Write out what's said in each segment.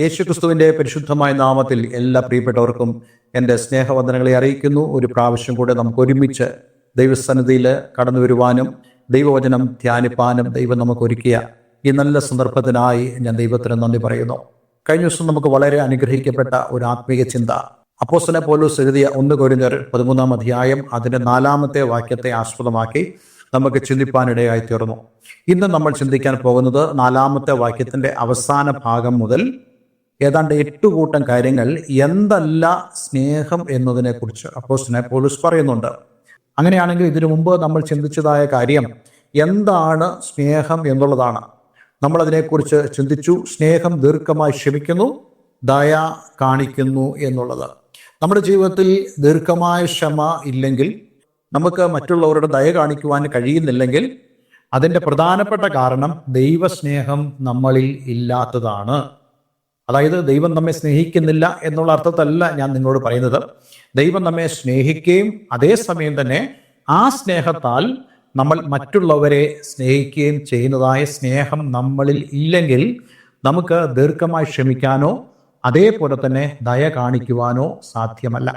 യേശുക്രിസ്തുവിന്റെ പരിശുദ്ധമായ നാമത്തിൽ എല്ലാ പ്രിയപ്പെട്ടവർക്കും എന്റെ സ്നേഹവന്ദനങ്ങളെ അറിയിക്കുന്നു. ഒരു പ്രാവശ്യം കൂടെ നമുക്ക് ഒരുമിച്ച് ദൈവസന്നിധിയിൽ കടന്നു വരുവാനും ദൈവവചനം ധ്യാനിപ്പാനും ദൈവം നമുക്ക് ഒരുക്കിയ ഈ നല്ല സന്ദർഭത്തിനായി ഞാൻ ദൈവത്തിന് നന്ദി പറയുന്നു. കഴിഞ്ഞ ദിവസം നമുക്ക് വളരെ അനുഗ്രഹിക്കപ്പെട്ട ഒരു ആത്മീയ ചിന്ത. അപ്പോസ്തലൻ പോലൂസ് എഴുതിയ ഒന്ന് കൊരിഞ്ഞർ പതിമൂന്നാം അധ്യായം അതിന്റെ നാലാമത്തെ വാക്യത്തെ ആസ്പദമാക്കി നമുക്ക് ചിന്തിപ്പാനിടയായി തീർന്നു. ഇന്ന് നമ്മൾ ചിന്തിക്കാൻ പോകുന്നത് നാലാമത്തെ വാക്യത്തിന്റെ അവസാന ഭാഗം മുതൽ ഏതാണ്ട് എട്ട് കൂട്ടം കാര്യങ്ങൾ എന്തല്ല സ്നേഹം എന്നതിനെക്കുറിച്ച് കുറിച്ച് പോലീസ് പറയുന്നുണ്ട്. അങ്ങനെയാണെങ്കിൽ ഇതിനു മുമ്പ് നമ്മൾ ചിന്തിച്ചതായ കാര്യം എന്താണ് സ്നേഹം എന്നുള്ളതാണ്. നമ്മൾ അതിനെക്കുറിച്ച് ചിന്തിച്ചു സ്നേഹം ദീർഘമായി ക്ഷമിക്കുന്നു ദയ കാണിക്കുന്നു എന്നുള്ളത്. നമ്മുടെ ജീവിതത്തിൽ ദീർഘമായ ക്ഷമ ഇല്ലെങ്കിൽ നമുക്ക് മറ്റുള്ളവരുടെ ദയ കാണിക്കുവാൻ കഴിയുന്നില്ലെങ്കിൽ അതിന്റെ പ്രധാനപ്പെട്ട കാരണം ദൈവസ്നേഹം നമ്മളിൽ ഇല്ലാത്തതാണ്. അതായത് ദൈവം നമ്മെ സ്നേഹിക്കുന്നില്ല എന്നുള്ള അർത്ഥത്തല്ല ഞാൻ നിങ്ങളോട് പറയുന്നത്. ദൈവം നമ്മെ സ്നേഹിക്കുകയും അതേസമയം തന്നെ ആ സ്നേഹത്താൽ നമ്മൾ മറ്റുള്ളവരെ സ്നേഹിക്കുകയും ചെയ്യുന്നതായ സ്നേഹം നമ്മളിൽ ഇല്ലെങ്കിൽ നമുക്ക് ദീർഘമായി ക്ഷമിക്കാനോ അതേപോലെ തന്നെ ദയ കാണിക്കുവാനോ സാധ്യമല്ല.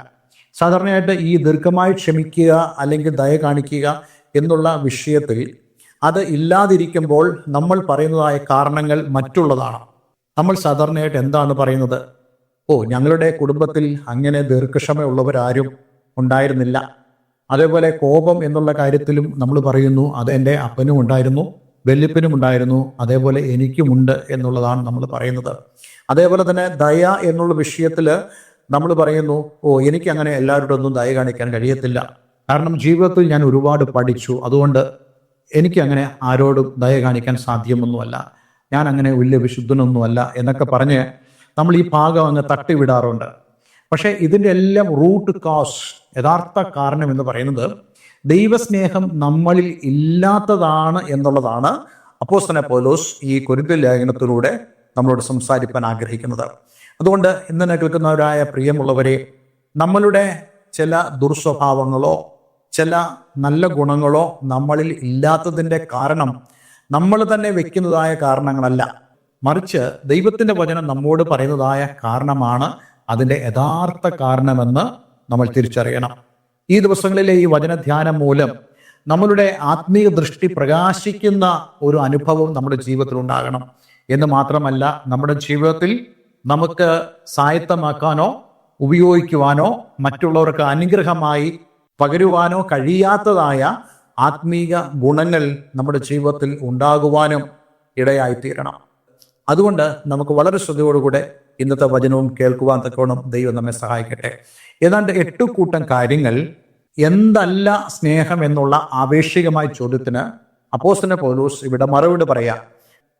സാധാരണയായിട്ട് ഈ ദീർഘമായി ക്ഷമിക്കുക അല്ലെങ്കിൽ ദയ കാണിക്കുക എന്നുള്ള വിഷയത്തിൽ അത് ഇല്ലാതിരിക്കുമ്പോൾ നമ്മൾ പറയുന്നതായ കാരണങ്ങൾ മറ്റുള്ളതാണ്. നമ്മൾ സാധാരണയായിട്ട് എന്താണ് പറയുന്നത്? ഓ ഞങ്ങളുടെ കുടുംബത്തിൽ അങ്ങനെ ദീർഘക്ഷമയുള്ളവരാരും ഉണ്ടായിരുന്നില്ല. അതേപോലെ കോപം എന്നുള്ള കാര്യത്തിലും നമ്മൾ പറയുന്നു അത് എന്റെ അപ്പനും ഉണ്ടായിരുന്നു വല്യപ്പനും ഉണ്ടായിരുന്നു അതേപോലെ എനിക്കുമുണ്ട് എന്നുള്ളതാണ് നമ്മൾ പറയുന്നത്. അതേപോലെ തന്നെ ദയ എന്നുള്ള വിഷയത്തിൽ നമ്മൾ പറയുന്നു ഓ എനിക്ക് അങ്ങനെ എല്ലാവരോടും ഒന്നും ദയ കാണിക്കാൻ കഴിയത്തില്ല. കാരണം ജീവിതത്തിൽ ഞാൻ ഒരുപാട് പഠിച്ചു. അതുകൊണ്ട് എനിക്കങ്ങനെ ആരോടും ദയ കാണിക്കാൻ സാധ്യമൊന്നുമല്ല. ഞാൻ അങ്ങനെ വലിയ വിശുദ്ധനൊന്നുമല്ല എന്നൊക്കെ പറഞ്ഞ് നമ്മൾ ഈ ഭാഗം അങ്ങ് തട്ടിവിടാറുണ്ട്. പക്ഷേ ഇതിന്റെ എല്ലാം റൂട്ട് കോസ് യഥാർത്ഥ കാരണം എന്ന് പറയുന്നത് ദൈവസ്നേഹം നമ്മളിൽ ഇല്ലാത്തതാണ് എന്നുള്ളതാണ് അപ്പോസ്തന പോലോസ് ഈ കുരുത്തിൽ ലേഖനത്തിലൂടെ നമ്മളോട് സംസാരിക്കാൻ ആഗ്രഹിക്കുന്നത്. അതുകൊണ്ട് ഇന്നെ കേൾക്കുന്നവരായ പ്രിയമുള്ളവരെ നമ്മളുടെ ചില ദുർസ്വഭാവങ്ങളോ ചില നല്ല ഗുണങ്ങളോ നമ്മളിൽ ഇല്ലാത്തതിന്റെ കാരണം നമ്മൾ തന്നെ വെക്കുന്നതായ കാരണങ്ങളല്ല. മറിച്ച് ദൈവത്തിന്റെ വചനം നമ്മോട് പറയുന്നതായ കാരണമാണ് അതിന്റെ യഥാർത്ഥ കാരണമെന്ന് നമ്മൾ തിരിച്ചറിയണം. ഈ ദിവസങ്ങളിലെ ഈ വചനധ്യാനം മൂലം നമ്മളുടെ ആത്മീയ ദൃഷ്ടി പ്രകാശിക്കുന്ന ഒരു അനുഭവം നമ്മുടെ ജീവിതത്തിൽ ഉണ്ടാകണം. എന്ന് മാത്രമല്ല നമ്മുടെ ജീവിതത്തിൽ നമുക്ക് സായത്തമാക്കാനോ ഉപയോഗിക്കുവാനോ മറ്റുള്ളവർക്ക് അനുഗ്രഹമായി പകരുവാനോ കഴിയാത്തതായ ആത്മീക ഗുണങ്ങൾ നമ്മുടെ ജീവിതത്തിൽ ഉണ്ടാകുവാനും ഇടയായിത്തീരണം. അതുകൊണ്ട് നമുക്ക് വളരെ ശ്രദ്ധയോടുകൂടെ ഇന്നത്തെ വചനവും കേൾക്കുവാൻ തക്കോണം ദൈവം നമ്മെ സഹായിക്കട്ടെ. ഏതാണ്ട് എട്ട് കൂട്ടം കാര്യങ്ങൾ എന്തല്ല സ്നേഹം എന്നുള്ള ആവേശികമായ ചോദ്യത്തിന് അപ്പോസ്തന പോലൂസ് ഇവിടെ മറുപടി പറയാം.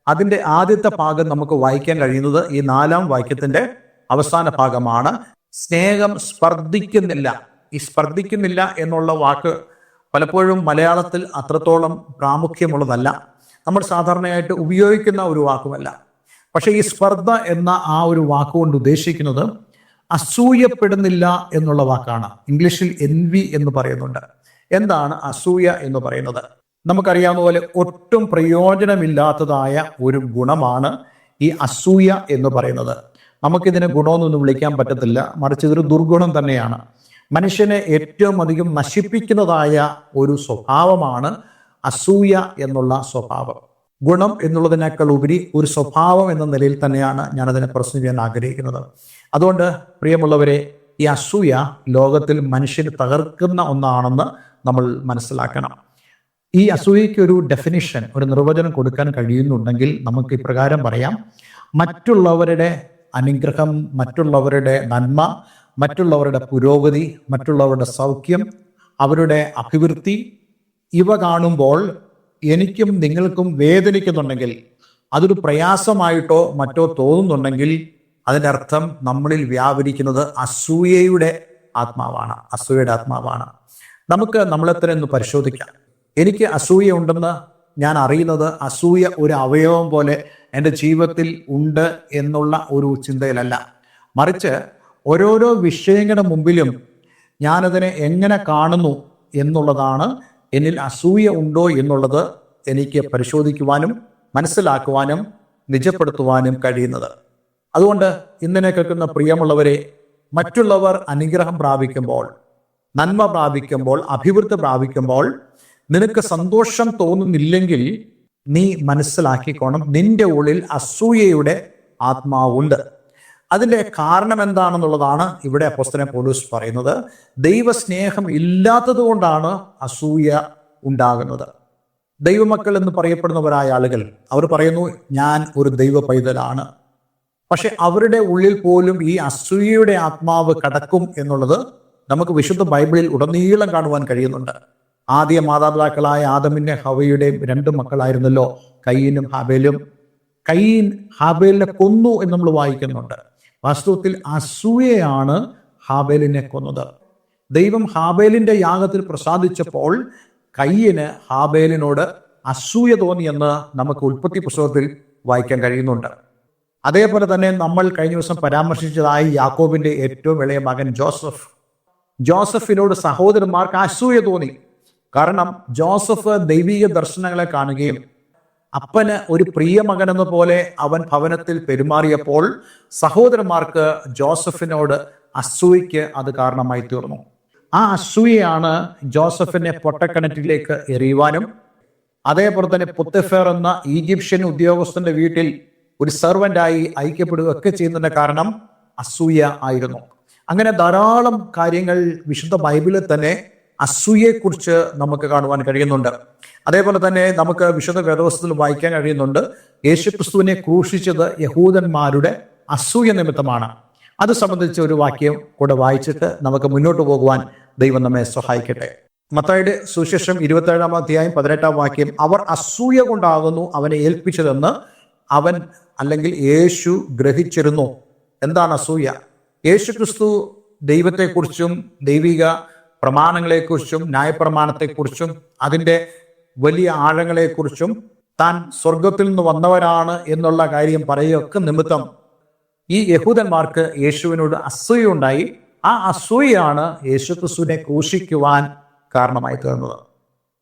അതിന്റെ ആദ്യത്തെ ഭാഗം നമുക്ക് വായിക്കാൻ കഴിയുന്നത് ഈ നാലാം വാക്യത്തിന്റെ അവസാന ഭാഗമാണ്. സ്നേഹം സ്പർദ്ധിക്കുന്നില്ല. ഈ സ്പർദ്ധിക്കുന്നില്ല എന്നുള്ള വാക്ക് പലപ്പോഴും മലയാളത്തിൽ അത്രത്തോളം പ്രാമുഖ്യമുള്ളതല്ല. നമ്മൾ സാധാരണയായിട്ട് ഉപയോഗിക്കുന്ന ഒരു വാക്കുമല്ല. പക്ഷേ ഈ സ്പർദ്ധ എന്ന ആ ഒരു വാക്കുകൊണ്ട് ഉദ്ദേശിക്കുന്നത് അസൂയപ്പെടുന്നില്ല എന്നുള്ള വാക്കാണ്. ഇംഗ്ലീഷിൽ എൻവി എന്ന് പറയുന്നുണ്ട്. എന്താണ് അസൂയ എന്ന് പറയുന്നത്? നമുക്കറിയാവുന്ന പോലെ ഒട്ടും പ്രയോജനമില്ലാത്തതായ ഒരു ഗുണമാണ് ഈ അസൂയ എന്ന് പറയുന്നത്. നമുക്കിതിനെ ഗുണമെന്നൊന്നും വിളിക്കാൻ പറ്റത്തില്ല. മറിച്ച് ഇതൊരു ദുർഗുണം തന്നെയാണ്. മനുഷ്യനെ ഏറ്റവും അധികം നശിപ്പിക്കുന്നതായ ഒരു സ്വഭാവമാണ് അസൂയ എന്നുള്ള സ്വഭാവം. ഗുണം എന്നുള്ളതിനേക്കാൾ ഉപരി ഒരു സ്വഭാവം എന്ന നിലയിൽ തന്നെയാണ് ഞാനതിനെ പ്രശ്നം ചെയ്യാൻ ആഗ്രഹിക്കുന്നത്. അതുകൊണ്ട് പ്രിയമുള്ളവരെ ഈ അസൂയ ലോകത്തിൽ മനുഷ്യന് തകർക്കുന്ന ഒന്നാണെന്ന് നമ്മൾ മനസ്സിലാക്കണം. ഈ അസൂയയ്ക്ക് ഒരു ഡെഫിനിഷൻ ഒരു നിർവചനം കൊടുക്കാൻ കഴിയുന്നുണ്ടെങ്കിൽ നമുക്ക് ഇപ്രകാരം പറയാം. മറ്റുള്ളവരുടെ അനുഗ്രഹം മറ്റുള്ളവരുടെ നന്മ മറ്റുള്ളവരുടെ പുരോഗതി മറ്റുള്ളവരുടെ സൗഖ്യം അവരുടെ അഭിവൃദ്ധി ഇവ കാണുമ്പോൾ എനിക്കും നിങ്ങൾക്കും വേദനിക്കുന്നുണ്ടെങ്കിൽ അതൊരു പ്രയാസമായിട്ടോ മറ്റോ തോന്നുന്നുണ്ടെങ്കിൽ അതിന്റെ അർത്ഥം നമ്മളിൽ വ്യാപരിക്കുന്നത് അസൂയയുടെ ആത്മാവാണ് അസൂയയുടെ ആത്മാവാണ്. നമുക്ക് നമ്മളെ തന്നെ ഒന്ന് പരിശോധിക്കാം. എനിക്ക് അസൂയ ഉണ്ടെന്ന് ഞാൻ അറിയുന്നത് അസൂയ ഒരു അവയവം പോലെ എന്റെ ജീവിതത്തിൽ ഉണ്ട് എന്നുള്ള ഒരു ചിന്തയിലല്ല. മറിച്ച് ഓരോരോ വിഷയങ്ങളുടെ മുമ്പിലും ഞാനതിനെ എങ്ങനെ കാണുന്നു എന്നുള്ളതാണ് എന്നിൽ അസൂയ ഉണ്ടോ എന്നുള്ളത് എനിക്ക് പരിശോധിക്കുവാനും മനസ്സിലാക്കുവാനും നിജപ്പെടുത്തുവാനും കഴിയുന്നത്. അതുകൊണ്ട് ഇന്നിനെ കേൾക്കുന്ന പ്രിയമുള്ളവരെ മറ്റുള്ളവർ അനുഗ്രഹം പ്രാപിക്കുമ്പോൾ നന്മ പ്രാപിക്കുമ്പോൾ അഭിവൃദ്ധി പ്രാപിക്കുമ്പോൾ നിനക്ക് സന്തോഷം തോന്നുന്നില്ലെങ്കിൽ നീ മനസ്സിലാക്കിക്കോണം. നിന്റെ ഉള്ളിൽ അസൂയയുടെ ആത്മാവുണ്ട്. അതിന്റെ കാരണം എന്താണെന്നുള്ളതാണ് ഇവിടെ അപ്പോസ്തനെ പോലീസ് പറയുന്നത്. ദൈവസ്നേഹം ഇല്ലാത്തത് കൊണ്ടാണ് അസൂയ ഉണ്ടാകുന്നത്. ദൈവമക്കൾ എന്ന് പറയപ്പെടുന്നവരായ ആളുകൾ അവർ പറയുന്നു ഞാൻ ഒരു ദൈവ പൈതലാണ് പക്ഷെ അവരുടെ ഉള്ളിൽ പോലും ഈ അസൂയയുടെ ആത്മാവ് കടക്കും എന്നുള്ളത് നമുക്ക് വിശുദ്ധ ബൈബിളിൽ ഉടനീളം കാണുവാൻ കഴിയുന്നുണ്ട്. ആദ്യ മാതാപിതാക്കളായ ആദമിന്റെ ഹവയുടെയും രണ്ട് മക്കളായിരുന്നല്ലോ കയ്യനും ഹാബേലും. കയ്യൻ ഹാബേലിനെ കൊന്നു എന്ന് നമ്മൾ വായിക്കുന്നുണ്ട്. വാസ്തവത്തിൽ അസൂയയാണ് ഹാബേലിനെ കൊന്നത്. ദൈവം ഹാബേലിന്റെ യാഗത്തിൽ പ്രസാദിച്ചപ്പോൾ കയ്യന് ഹാബേലിനോട് അസൂയ തോന്നിയെന്ന് നമുക്ക് ഉൽപ്പത്തി പുസ്തകത്തിൽ വായിക്കാൻ കഴിയുന്നുണ്ട്. അതേപോലെ തന്നെ നമ്മൾ കഴിഞ്ഞ ദിവസം പരാമർശിച്ചതായി യാക്കോബിന്റെ ഏറ്റവും ഇളയ മകൻ ജോസഫ്. ജോസഫിനോട് സഹോദരന്മാർക്ക് അസൂയ തോന്നി. കാരണം ജോസഫ് ദൈവിക ദർശനങ്ങളെ കാണുകയും അപ്പന് ഒരു പ്രിയ മകനെന്ന പോലെ അവൻ ഭവനത്തിൽ പെരുമാറിയപ്പോൾ സഹോദരന്മാർക്ക് ജോസഫിനോട് അസൂയയ്ക്ക് അത് കാരണമായി തീർന്നു. ആ അസൂയയാണ് ജോസഫിനെ പൊട്ടക്കിണറ്റിലേക്ക് എറിയുവാനും അതേപോലെ തന്നെ പുത്തഫേർ എന്ന ഈജിപ്ഷ്യൻ ഉദ്യോഗസ്ഥന്റെ വീട്ടിൽ ഒരു സെർവന്റായി ഐക്യപ്പെടുകയൊക്കെ ചെയ്യുന്നതിന്റെ കാരണം അസൂയ ആയിരുന്നു. അങ്ങനെ ധാരാളം കാര്യങ്ങൾ വിശുദ്ധ ബൈബിളിൽ തന്നെ അസൂയയെക്കുറിച്ച് നമുക്ക് കാണുവാൻ കഴിയുന്നുണ്ട്. അതേപോലെ തന്നെ നമുക്ക് വിശുദ്ധ വേദവസ്തുത്തിൽ വായിക്കാൻ കഴിയുന്നുണ്ട്. യേശുക്രിസ്തുവിനെ ക്രൂശിച്ചത് യഹൂദന്മാരുടെ അസൂയ നിമിത്തമാണ്. അത് സംബന്ധിച്ച ഒരു വാക്യം കൂടെ വായിച്ചിട്ട് നമുക്ക് മുന്നോട്ട് പോകുവാൻ ദൈവം നമ്മെ സഹായിക്കട്ടെ. മത്തായുടെ സുശേഷം ഇരുപത്തേഴാം അധ്യായം പതിനെട്ടാം വാക്യം അവർ അസൂയ കൊണ്ടാകുന്നു അവനെ ഏൽപ്പിച്ചതെന്ന് അവൻ അല്ലെങ്കിൽ യേശു ഗ്രഹിച്ചിരുന്നു. എന്താണ് അസൂയ? യേശു ക്രിസ്തു ദൈവത്തെക്കുറിച്ചും ദൈവിക പ്രമാണങ്ങളെക്കുറിച്ചും ന്യായപ്രമാണത്തെക്കുറിച്ചും അതിന്റെ വലിയ ആഴങ്ങളെക്കുറിച്ചും താൻ സ്വർഗത്തിൽ നിന്ന് വന്നവരാണ് എന്നുള്ള കാര്യം പറയുകയൊക്കെ നിമിത്തം ഈ യഹൂദന്മാർക്ക് യേശുവിനോട് അസൂയുണ്ടായി. ആ അസൂയാണ് യേശു ക്രിസ്തുവിനെ ക്രൂശിക്കുവാൻ കാരണമായി തീർന്നത്.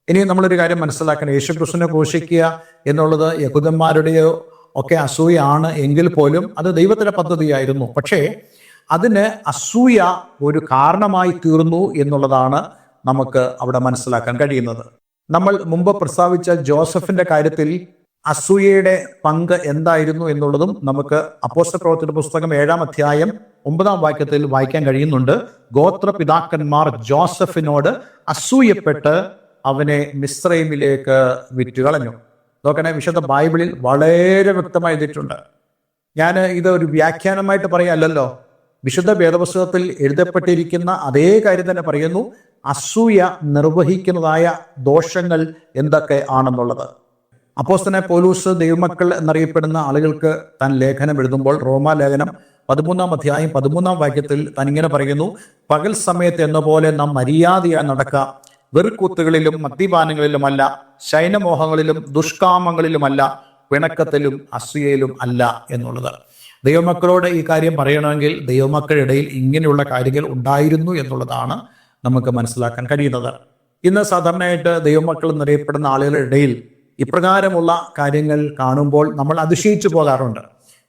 ഇനി നമ്മളൊരു കാര്യം മനസ്സിലാക്കണം. യേശു ക്രിസ്തുവിനെ ക്രൂശിക്കുക എന്നുള്ളത് യഹൂദന്മാരുടെയോ ഒക്കെ അസൂയാണ് എങ്കിൽ പോലും അത് ദൈവത്തിന്റെ പദ്ധതിയായിരുന്നു. പക്ഷേ അതിന് അസൂയ ഒരു കാരണമായി തീർന്നു എന്നുള്ളതാണ് നമുക്ക് അവിടെ മനസ്സിലാക്കാൻ കഴിയുന്നത്. നമ്മൾ മുമ്പ് പ്രസ്താവിച്ച ജോസഫിന്റെ കാര്യത്തിൽ അസൂയയുടെ പങ്ക് എന്തായിരുന്നു എന്നുള്ളതും നമുക്ക് അപ്പോസ്റ്റ പ്രവർത്തന പുസ്തകം ഏഴാം അധ്യായം ഒമ്പതാം വാക്യത്തിൽ വായിക്കാൻ കഴിയുന്നുണ്ട്. ഗോത്ര പിതാക്കന്മാർ ജോസഫിനോട് അസൂയപ്പെട്ട് അവനെ മിശ്രൈമിലേക്ക് വിറ്റുകളഞ്ഞു. നോക്കണേ വിശുദ്ധ ബൈബിളിൽ വളരെ വ്യക്തമായി എഴുതിയിട്ടുണ്ട്. ഞാൻ ഇത് ഒരു വ്യാഖ്യാനമായിട്ട് പറയല്ലോ വിശുദ്ധ വേദപുസ്തകത്തിൽ എഴുതപ്പെട്ടിരിക്കുന്ന അതേ കാര്യം തന്നെ പറയുന്നു അസൂയ നിർവഹിക്കുന്നതായ ദോഷങ്ങൾ എന്തൊക്കെ ആണെന്നുള്ളത്. അപ്പോസ്തനെ പോലൂസ് ദൈവമക്കൾ എന്നറിയപ്പെടുന്ന ആളുകൾക്ക് താൻ ലേഖനം എഴുതുമ്പോൾ റോമാ ലേഖനം പതിമൂന്നാം അധ്യായം പതിമൂന്നാം വാക്യത്തിൽ താൻ ഇങ്ങനെ പറയുന്നു പകൽ സമയത്ത് എന്ന പോലെ നാം മര്യാദയായി നടക്കുക. വെറുക്കൂത്തുകളിലും മദ്യപാനങ്ങളിലുമല്ല ശൈനമോഹങ്ങളിലും ദുഷ്കാമങ്ങളിലുമല്ല പിണക്കത്തിലും അസൂയയിലും അല്ല എന്നുള്ളത്. ദൈവമക്കളോട് ഈ കാര്യം പറയണമെങ്കിൽ ദൈവമക്കളുടെ ഇങ്ങനെയുള്ള കാര്യങ്ങൾ ഉണ്ടായിരുന്നു എന്നുള്ളതാണ് നമുക്ക് മനസ്സിലാക്കാൻ കഴിയുന്നത്. ഇന്ന് സാധാരണയായിട്ട് ദൈവമക്കൾ എന്നറിയപ്പെടുന്ന ആളുകളുടെ ഇടയിൽ ഇപ്രകാരമുള്ള കാര്യങ്ങൾ കാണുമ്പോൾ നമ്മൾ അതിശയിച്ചു പോകാറുണ്ട്.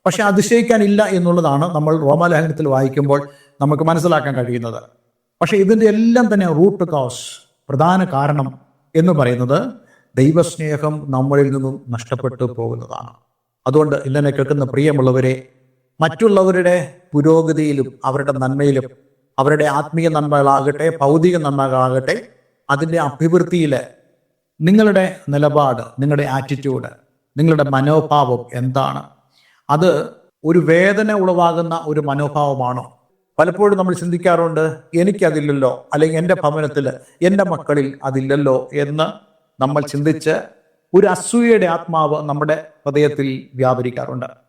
പക്ഷെ അതിശയിക്കാനില്ല എന്നുള്ളതാണ് നമ്മൾ റോമാലേഖനത്തിൽ വായിക്കുമ്പോൾ നമുക്ക് മനസ്സിലാക്കാൻ കഴിയുന്നത്. പക്ഷെ ഇതിന്റെ എല്ലാം തന്നെ റൂട്ട് കോസ് പ്രധാന കാരണം എന്ന് പറയുന്നത് ദൈവസ്നേഹം നമ്മളിൽ നിന്നും നഷ്ടപ്പെട്ടു പോകുന്നതാണ്. അതുകൊണ്ട് ഇന്നെ കേൾക്കുന്ന പ്രിയമുള്ളവരെ മറ്റുള്ളവരുടെ പുരോഗതിയിലും അവരുടെ നന്മയിലും അവരുടെ ആത്മീയ നന്മകളാകട്ടെ ഭൗതിക നന്മകളാകട്ടെ അതിന്റെ അഭിവൃദ്ധിയിൽ നിങ്ങളുടെ നിലപാട് നിങ്ങളുടെ ആറ്റിറ്റ്യൂഡ് നിങ്ങളുടെ മനോഭാവം എന്താണ്? അത് ഒരു വേദന ഉളവാകുന്ന ഒരു മനോഭാവമാണോ? പലപ്പോഴും നമ്മൾ ചിന്തിക്കാറുണ്ട് എനിക്കതില്ലല്ലോ അല്ലെങ്കിൽ എന്റെ ഭവനത്തിൽ എന്റെ മക്കളിൽ അതില്ലല്ലോ എന്ന് നമ്മൾ ചിന്തിച്ച് ഒരു അസൂയയുടെ ആത്മാവ് നമ്മുടെ ഹൃദയത്തിൽ വ്യാപരിക്കാറുണ്ട്.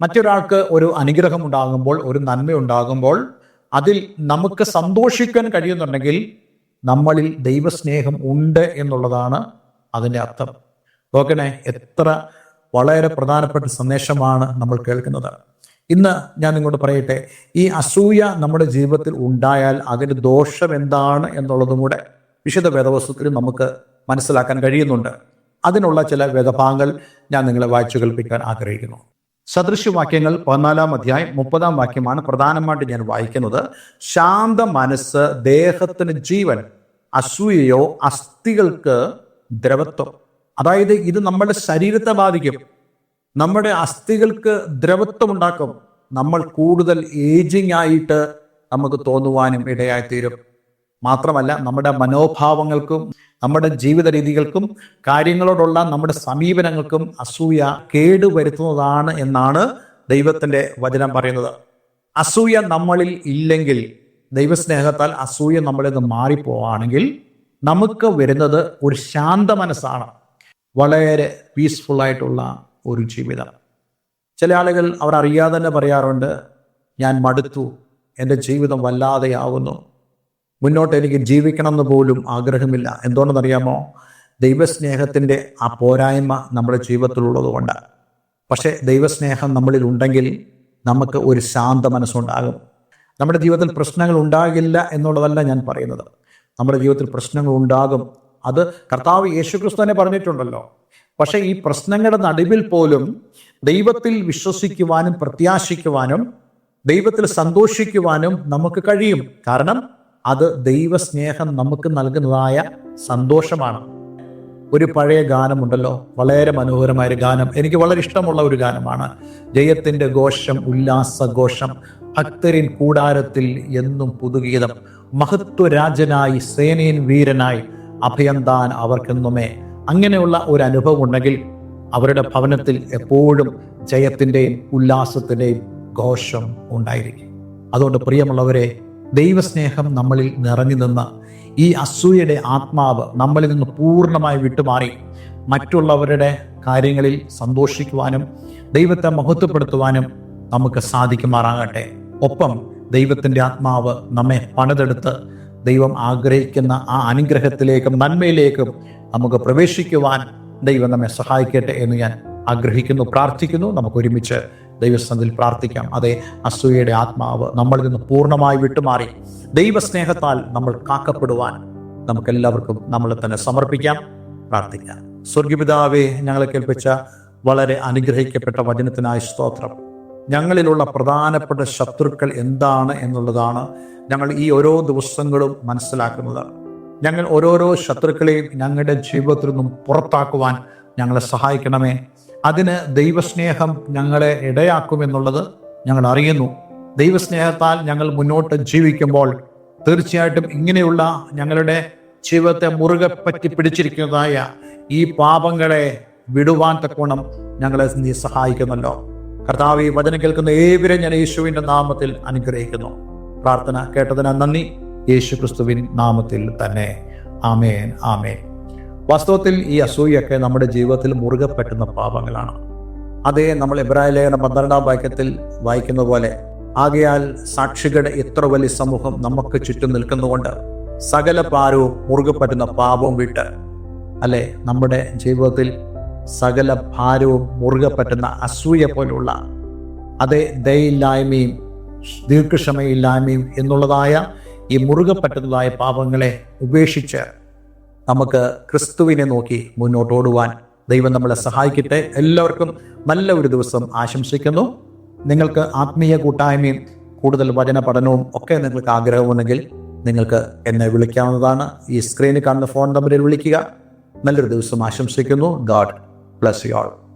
മറ്റൊരാൾക്ക് ഒരു അനുഗ്രഹം ഉണ്ടാകുമ്പോൾ ഒരു നന്മ ഉണ്ടാകുമ്പോൾ അതിൽ നമുക്ക് സന്തോഷിക്കാൻ കഴിയുന്നുണ്ടെങ്കിൽ നമ്മളിൽ ദൈവസ്നേഹം ഉണ്ട് എന്നുള്ളതാണ് അതിന്റെ അർത്ഥം. നോക്കണേ എത്ര വളരെ പ്രധാനപ്പെട്ട സന്ദേശമാണ് നമ്മൾ കേൾക്കുന്നത്. ഇന്ന് ഞാൻ നിങ്ങളോട് പറയട്ടെ ഈ അസൂയ നമ്മുടെ ജീവിതത്തിൽ ഉണ്ടായാൽ അതിന് ദോഷം എന്താണ് എന്നുള്ളതും കൂടെ വിശുദ്ധ വേദവസ്തുത്തിൽ നമുക്ക് മനസ്സിലാക്കാൻ കഴിയുന്നുണ്ട്. അതിനുള്ള ചില വേദഭാഗങ്ങൾ ഞാൻ നിങ്ങളെ വായിച്ചു കേൾപ്പിക്കാൻ ആഗ്രഹിക്കുന്നു. സദൃശവാക്യങ്ങൾ പതിനാലാം അധ്യായം മുപ്പതാം വാക്യമാണ് പ്രധാനമായിട്ട് ഞാൻ വായിക്കുന്നത്. ശാന്ത മനസ്സ് ദേഹത്തിന് ജീവൻ അസൂയയോ അസ്ഥികൾക്ക് ദ്രവത്വം. അതായത് ഇത് നമ്മുടെ ശരീരത്തെ ബാധിക്കും. നമ്മുടെ അസ്ഥികൾക്ക് ദ്രവത്വം ഉണ്ടാക്കും. നമ്മൾ കൂടുതൽ ഏജിങ് ആയിട്ട് നമുക്ക് തോന്നുവാനും ഇടയായിത്തീരും. മാത്രമല്ല നമ്മുടെ മനോഭാവങ്ങൾക്കും നമ്മുടെ ജീവിത രീതികൾക്കും കാര്യങ്ങളോടുള്ള നമ്മുടെ സമീപനങ്ങൾക്കും അസൂയ കേടുവരുത്തുന്നതാണ് എന്നാണ് ദൈവത്തിന്റെ വചനം പറയുന്നത്. അസൂയ നമ്മളിൽ ഇല്ലെങ്കിൽ ദൈവസ്നേഹത്താൽ അസൂയ നമ്മളിൽ നിന്ന് മാറിപ്പോവാണെങ്കിൽ നമുക്ക് വരുന്നത് ഒരു ശാന്ത മനസ്സാണ്. വളരെ പീസ്ഫുൾ ആയിട്ടുള്ള ഒരു ജീവിതം. ചില ആളുകൾ അവർ അറിയാതെ തന്നെ പറയാറുണ്ട് ഞാൻ മടുത്തു എന്റെ ജീവിതം വല്ലാതെയാവുന്നു. മുന്നോട്ട് എനിക്ക് ജീവിക്കണം ജീവിക്കണമെന്ന് പോലും ആഗ്രഹമില്ല. എന്തുകൊണ്ടെന്നറിയാമോ? ദൈവസ്നേഹത്തിന്റെ ആ പോരായ്മ നമ്മുടെ ജീവിതത്തിലുള്ളത് കൊണ്ട്. പക്ഷേ ദൈവസ്നേഹം നമ്മളിൽ ഉണ്ടെങ്കിൽ നമുക്ക് ഒരു ശാന്ത മനസ്സുണ്ടാകും. നമ്മുടെ ജീവിതത്തിൽ പ്രശ്നങ്ങൾ ഉണ്ടാകില്ല എന്നുള്ളതല്ല ഞാൻ പറയുന്നത്. നമ്മുടെ ജീവിതത്തിൽ പ്രശ്നങ്ങൾ ഉണ്ടാകും. അത് കർത്താവ് യേശുക്രിസ്തു തന്നെ പറഞ്ഞിട്ടുണ്ടല്ലോ. പക്ഷേ ഈ പ്രശ്നങ്ങളുടെ നടുവിൽ പോലും ദൈവത്തിൽ വിശ്വസിക്കുവാനും പ്രത്യാശിക്കുവാനും ദൈവത്തിൽ സന്തോഷിക്കുവാനും നമുക്ക് കഴിയും. കാരണം അത് ദൈവസ്നേഹം നമുക്ക് നൽകുന്നതായ സന്തോഷമാണ്. ഒരു പഴയ ഗാനമുണ്ടല്ലോ. വളരെ മനോഹരമായ ഒരു ഗാനം. എനിക്ക് വളരെ ഇഷ്ടമുള്ള ഒരു ഗാനമാണ്. ജയത്തിന്റെ ഘോഷം ഉല്ലാസഘോഷം ഭക്തരിൻ കൂടാരത്തിൽ എന്നും പുതുഗീതം മഹത്വരാജനായി സേനയൻ വീരനായി അഭയന്താൻ അവർക്കെന്നുമേ. അങ്ങനെയുള്ള ഒരു അനുഭവം ഉണ്ടെങ്കിൽ അവരുടെ ഭവനത്തിൽ എപ്പോഴും ജയത്തിന്റെയും ഉല്ലാസത്തിന്റെയും ഘോഷം ഉണ്ടായിരിക്കും. അതുകൊണ്ട് പ്രിയമുള്ളവരെ ദൈവസ്നേഹം നമ്മളിൽ നിറഞ്ഞു നിന്ന ഈ അസൂയയുടെ ആത്മാവ് നമ്മളിൽ നിന്ന് പൂർണമായി വിട്ടുമാറി. മറ്റുള്ളവരുടെ കാര്യങ്ങളിൽ സന്തോഷിക്കുവാനും ദൈവത്തെ മഹത്വപ്പെടുത്തുവാനും നമുക്ക് സാധിക്കുമാറാകട്ടെ. ഒപ്പം ദൈവത്തിന്റെ ആത്മാവ് നമ്മെ പണിതെടുത്ത് ദൈവം ആഗ്രഹിക്കുന്ന ആ അനുഗ്രഹത്തിലേക്കും നന്മയിലേക്കും നമുക്ക് പ്രവേശിക്കുവാൻ ദൈവം നമ്മെ സഹായിക്കട്ടെ എന്ന് ഞാൻ ആഗ്രഹിക്കുന്നു പ്രാർത്ഥിക്കുന്നു. നമുക്ക് ഒരുമിച്ച് ദൈവസ്ഥാനത്തിൽ പ്രാർത്ഥിക്കാം. അതെ അസൂയയുടെ ആത്മാവ് നമ്മളിൽ നിന്ന് പൂർണമായി വിട്ടുമാറി. ദൈവസ്നേഹത്താൽ നമ്മൾ കാക്കപ്പെടുവാൻ നമുക്കെല്ലാവർക്കും നമ്മളെ തന്നെ സമർപ്പിക്കാം പ്രാർത്ഥിക്കാം. സ്വർഗപിതാവെ ഞങ്ങളെ കേൾപ്പിച്ച വളരെ അനുഗ്രഹിക്കപ്പെട്ട വചനത്തിനായി സ്തോത്രം. ഞങ്ങളിലുള്ള പ്രധാനപ്പെട്ട ശത്രുക്കൾ എന്താണ് എന്നുള്ളതാണ് ഞങ്ങൾ ഈ ഓരോ ദിവസങ്ങളും മനസ്സിലാക്കുന്നത്. ഞങ്ങൾ ഓരോരോ ശത്രുക്കളെയും ഞങ്ങളുടെ ജീവിതത്തിൽ നിന്നും പുറത്താക്കുവാൻ ഞങ്ങളെ സഹായിക്കണമേ. അതിന് ദൈവസ്നേഹം ഞങ്ങളെ ഇടയാക്കുമെന്നുള്ളത് ഞങ്ങൾ അറിയുന്നു. ദൈവസ്നേഹത്താൽ ഞങ്ങൾ മുന്നോട്ട് ജീവിക്കുമ്പോൾ തീർച്ചയായിട്ടും ഇങ്ങനെയുള്ള ഞങ്ങളുടെ ജീവിതത്തെ മുറുകെ പറ്റി പിടിച്ചിരിക്കുന്നതായ ഈ പാപങ്ങളെ വിടുവാൻ തക്കോണം ഞങ്ങളെ നീ സഹായിക്കുന്നല്ലോ. കർത്താവ് ഈ വചനം കേൾക്കുന്ന ഏവരെ ഞാൻ യേശുവിന്റെ നാമത്തിൽ അനുഗ്രഹിക്കുന്നു. പ്രാർത്ഥന കേട്ടതിന് നന്ദി. യേശു ക്രിസ്തുവിൻ നാമത്തിൽ തന്നെ. ആമേൻ ആമേൻ. വാസ്തവത്തിൽ ഈ അസൂയൊക്കെ നമ്മുടെ ജീവിതത്തിൽ മുറുകെ പറ്റുന്ന പാപങ്ങളാണ്. അതേ നമ്മൾ ഇബ്രാഹിം ലേഖനം പന്ത്രണ്ടാം വാക്യത്തിൽ വായിക്കുന്ന പോലെ ആകയാൽ സാക്ഷികളുടെ ഇത്ര വലിയ സമൂഹം നമുക്ക് ചുറ്റും നിൽക്കുന്നുകൊണ്ട് സകല പാരവും മുറുകെ പറ്റുന്ന പാപവും വിട്ട് അല്ലെ? നമ്മുടെ ജീവിതത്തിൽ സകല ഭാരവും മുറുകെ പറ്റുന്ന അസൂയ പോലുള്ള അതേ ദയില്ലായ്മയും ദീർഘക്ഷമയില്ലായ്മയും എന്നുള്ളതായ ഈ മുറുകെ പറ്റുന്നതായ പാപങ്ങളെ ഉപേക്ഷിച്ച് നമുക്ക് ക്രിസ്തുവിനെ നോക്കി മുന്നോട്ടോടുവാൻ ദൈവം നമ്മളെ സഹായിക്കട്ടെ. എല്ലാവർക്കും നല്ല ഒരു ദിവസം ആശംസിക്കുന്നു. നിങ്ങൾക്ക് ആത്മീയ കൂട്ടായ്മയും കൂടുതൽ വചന പഠനവും ഒക്കെ നിങ്ങൾക്ക് ആഗ്രഹമുണ്ടെങ്കിൽ നിങ്ങൾക്ക് എന്നെ വിളിക്കാവുന്നതാണ്. ഈ സ്ക്രീനിൽ കാണുന്ന ഫോൺ നമ്പറിൽ വിളിക്കുക. നല്ലൊരു ദിവസം ആശംസിക്കുന്നു. God bless you all.